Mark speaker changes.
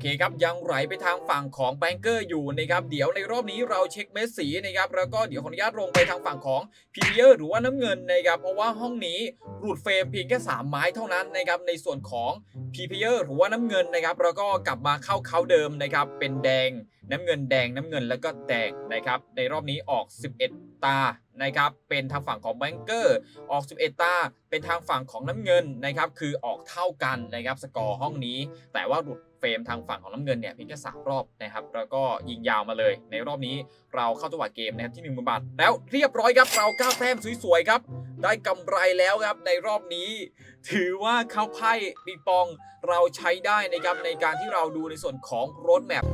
Speaker 1: เคครับยังไหลไปทางฝั่งของแบงเกอร์อยู่นะครับเดี๋ยวในรอบนี้เราเช็คเม็ดสีนะครับแล้วก็เดี๋ยวขออนุญาตลงไปทางฝั่งของพีเยอร์หรือว่าน้ำเงินนะครับเพราะว่าห้องนี้หลุดเฟรมเพียงแค่3ไม้เท่านั้นนะครับในส่วนของพีเยอร์หรือว่าน้ำเงินนะครับแล้วก็กลับมาเข้าเขาเดิมนะครับเป็นแดงน้ำเงินแดงน้ำเงินแล้วก็แดงนะครับในรอบนี้ออก 11 ตา นะครับเป็นทางฝั่งของแบงเกอร์ออก 11 ตา เป็นทางฝั่งของน้ำเงินนะครับคือออกเท่ากันนะครับสกอร์ห้องนี้ แต่ว่าหลุดเฟรมทางฝั่งของน้ำเงินเนี่ยเพียงแค่สามรอบนะครับแล้วก็ยิงยาวมาเลย ในรอบนี้เราเข้าจังหวะเกมนะครับที่1นึ่งบาทแล้วเรียบร้อยครับเราก้าวแต้มสวยๆครับ ได้กำไรแล้วครับในรอบนี้ ถือว่าเข้าไพ่ปิงปองเราใช้ได้นะครับในการที่เราดูในส่วนของรถแมพ